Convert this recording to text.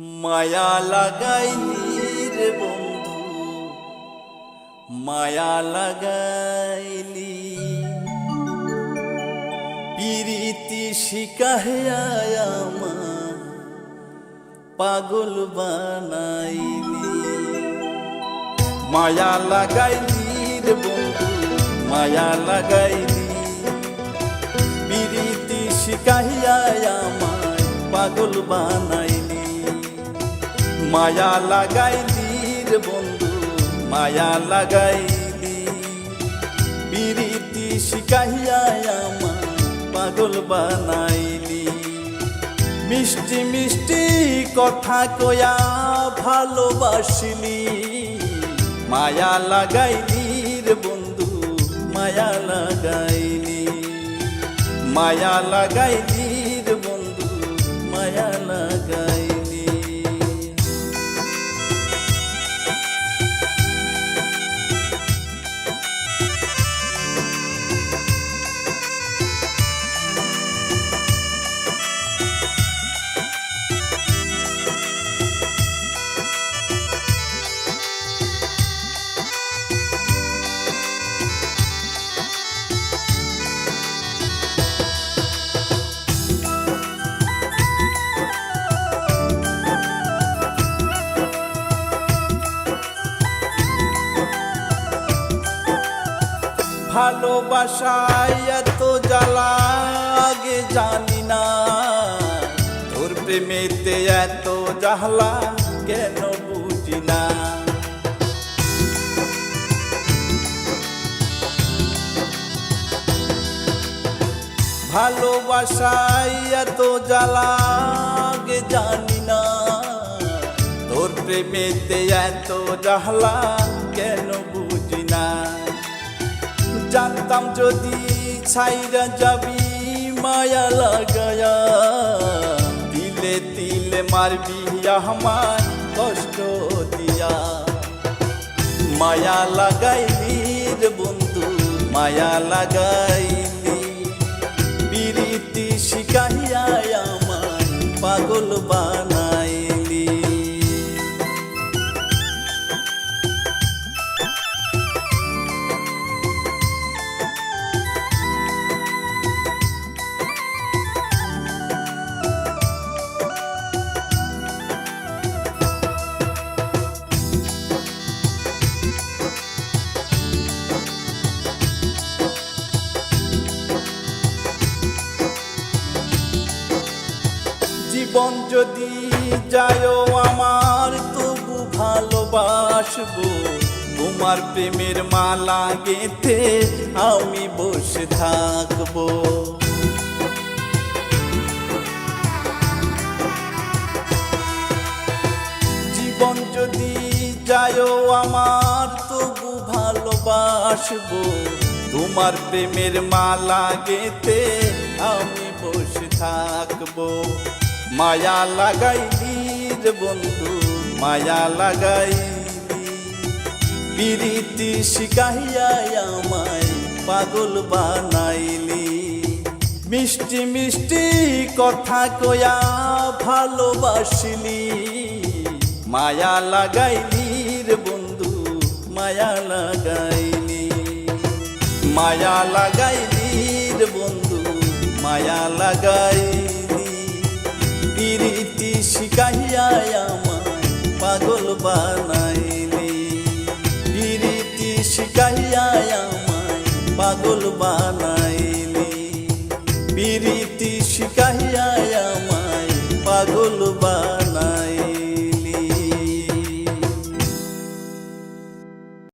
মায়া লাগাইলি রে বন্ধু, মায়া লাগাইলি পিরিতি শিকাহিয়া আমার, পাগল বানাইলি মায়া লাগাইলি রে বন্ধু, মায়া লাগাইলি পিরিতি শিকাহিয়া আমায় পাগল বানাইলি মায়া লাগাইলি রে বন্ধু, মায়া লাগাইলি। পিরিতি শিকাহিয়া আমায় পাগল বানাইলি। মিষ্টি মিষ্টি কথা কয়া ভালোবাসিলি। মায়া লাগাইলি রে বন্ধু, মায়া লাগাইলি। মায়া লাগাইলি ভালোবাসায় এত জ্বালা জানি না। তোর প্রেমেতে এত জাহলা কেন বুঝি না? ভালোবাসায় এত জ্বালা জানি না। তোর প্রেমেতে এত জাহলা কেন বুঝি না? জানতাম যদি ছাইরা যাবি মায়া লাগায়া। দিলে দিলে মারবি আমার কষ্ট দিয়া। মায়া লাগাইলি বন্ধু, মায়া লাগাইলি। বিরীতি জীবন যদি যায় আমার, তবু ভালোবাসবো। তোমার প্রেমের মালা গেথে আমি বসে থাকব। জীবন যদি যায় আমার, তবু ভালোবাসবো। তোমার প্রেমের মালা গেতে আমি বসে থাকব। মায়া লাগাইলি রে বন্ধু, মায়া লাগাইলি বিরীতি শিখাইয়া আমায় পাগল বানাইলি। মিষ্টি মিষ্টি কথা কয়া ভালোবাসিলি। মায়া লাগাইলি রে বন্ধু, মায়া লাগাইলি। মায়া লাগাইলি রে বন্ধু, মায়া লাগাইলি গাইয়া আমার পাগল বানাইলি। বিরীতি শিখাইয়া আমায় পাগল বানাইলি। বিরীতি শিখাইয়া